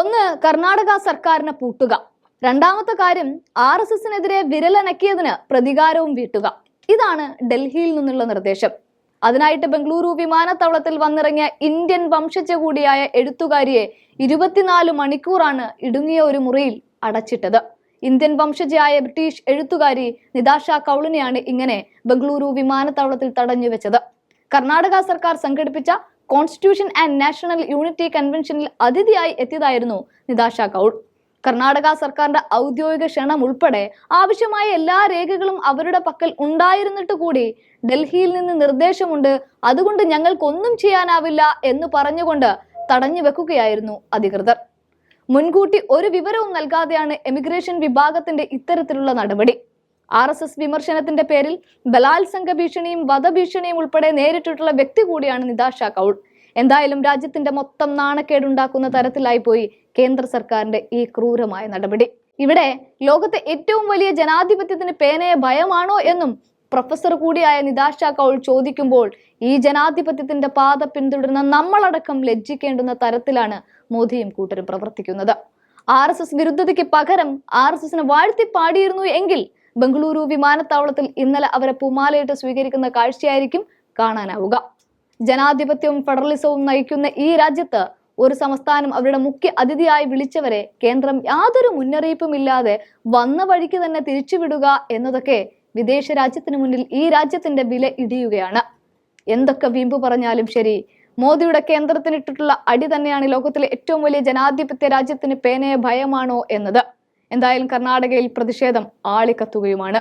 ഒന്ന് കർണാടക സർക്കാരിനെ പൂട്ടുക. രണ്ടാമത്തെ കാര്യം ആർ എസ് എസിനെതിരെ വിരലനക്കിയതിന് പ്രതികാരവും വീട്ടുക. ഇതാണ് ഡൽഹിയിൽ നിന്നുള്ള നിർദ്ദേശം. അതിനായിട്ട് ബംഗളൂരു വിമാനത്താവളത്തിൽ വന്നിറങ്ങിയ ഇന്ത്യൻ വംശജ കൂടിയായ എഴുത്തുകാരിയെ ഇരുപത്തിനാല് മണിക്കൂറാണ് ഇടുങ്ങിയ ഒരു മുറിയിൽ അടച്ചിട്ടത്. ഇന്ത്യൻ വംശജയായ ബ്രിട്ടീഷ് എഴുത്തുകാരി നിതാഷ കൗളിനെയാണ് ഇങ്ങനെ ബംഗളൂരു വിമാനത്താവളത്തിൽ തടഞ്ഞു വെച്ചത്. കർണാടക സർക്കാർ സംഘടിപ്പിച്ച കോൺസ്റ്റിറ്റ്യൂഷൻ ആൻഡ് നാഷണൽ യൂണിറ്റി കൺവെൻഷനിൽ അതിഥിയായി എത്തിയതായിരുന്നു നിതാഷ കൗൾ. കർണാടക സർക്കാരിന്റെ ഔദ്യോഗിക ക്ഷണം ഉൾപ്പെടെ ആവശ്യമായ എല്ലാ രേഖകളും അവരുടെ പക്കൽ ഉണ്ടായിരുന്നിട്ട് കൂടി ഡൽഹിയിൽ നിന്ന് നിർദ്ദേശമുണ്ട്. അതുകൊണ്ട് ഞങ്ങൾക്കൊന്നും ചെയ്യാനാവില്ല എന്ന് പറഞ്ഞുകൊണ്ട് തടഞ്ഞു വെക്കുകയായിരുന്നു അധികൃതർ. മുൻകൂട്ടി ഒരു വിവരവും നൽകാതെയാണ് എമിഗ്രേഷൻ വിഭാഗത്തിന്റെ ഇത്തരത്തിലുള്ള നടപടി. ആർ എസ് എസ് വിമർശനത്തിന്റെ പേരിൽ ബലാത്സംഗ ഭീഷണിയും വധഭീഷണിയും ഉൾപ്പെടെ നേരിട്ടിട്ടുള്ള വ്യക്തി കൂടിയാണ് നിതാഷ കൗൾ. എന്തായാലും രാജ്യത്തിന്റെ മൊത്തം നാണക്കേടുണ്ടാക്കുന്ന തരത്തിലായി പോയി കേന്ദ്ര സർക്കാരിന്റെ ഈ ക്രൂരമായ നടപടി. ഇവിടെ ലോകത്തെ ഏറ്റവും വലിയ ജനാധിപത്യത്തിന് പേനയെ ഭയമാണോ എന്നും പ്രൊഫസർ കൂടിയായ നിതാഷ കൗൾ ചോദിക്കുമ്പോൾ ഈ ജനാധിപത്യത്തിന്റെ പാത പിന്തുടരുന്ന നമ്മളടക്കം ലജ്ജിക്കേണ്ടുന്ന തരത്തിലാണ് മോദിയും കൂട്ടരും പ്രവർത്തിക്കുന്നത്. ആർ എസ് എസ് വിരുദ്ധതയ്ക്ക് പകരം ആർ എസ് എസിന് വാഴ്ത്തി പാടിയിരുന്നു എങ്കിൽ ബംഗളൂരു വിമാനത്താവളത്തിൽ ഇന്നലെ അവരെ പുമാലയിട്ട് സ്വീകരിക്കുന്ന കാഴ്ചയായിരിക്കും കാണാനാവുക. ജനാധിപത്യവും ഫെഡറലിസവും നയിക്കുന്ന ഈ രാജ്യത്ത് ഒരു സംസ്ഥാനം അവരുടെ മുഖ്യ അതിഥിയായി വിളിച്ചവരെ കേന്ദ്രം യാതൊരു മുന്നറിയിപ്പും ഇല്ലാതെ വന്ന വഴിക്ക് തന്നെ തിരിച്ചുവിടുക എന്നതൊക്കെ വിദേശ രാജ്യത്തിന് മുന്നിൽ ഈ രാജ്യത്തിന്റെ വില ഇടിയുകയാണ്. എന്തൊക്കെ വീമ്പ് പറഞ്ഞാലും ശരി മോദിയുടെ കേന്ദ്രത്തിനിട്ടിട്ടുള്ള അടി തന്നെയാണ് ലോകത്തിലെ ഏറ്റവും വലിയ ജനാധിപത്യ രാജ്യത്തിന് പേനയെ ഭയമാണോ എന്നത്? എന്തായാലും കർണാടകയിൽ പ്രതിഷേധം ആളിക്കത്തുകയുമാണ്.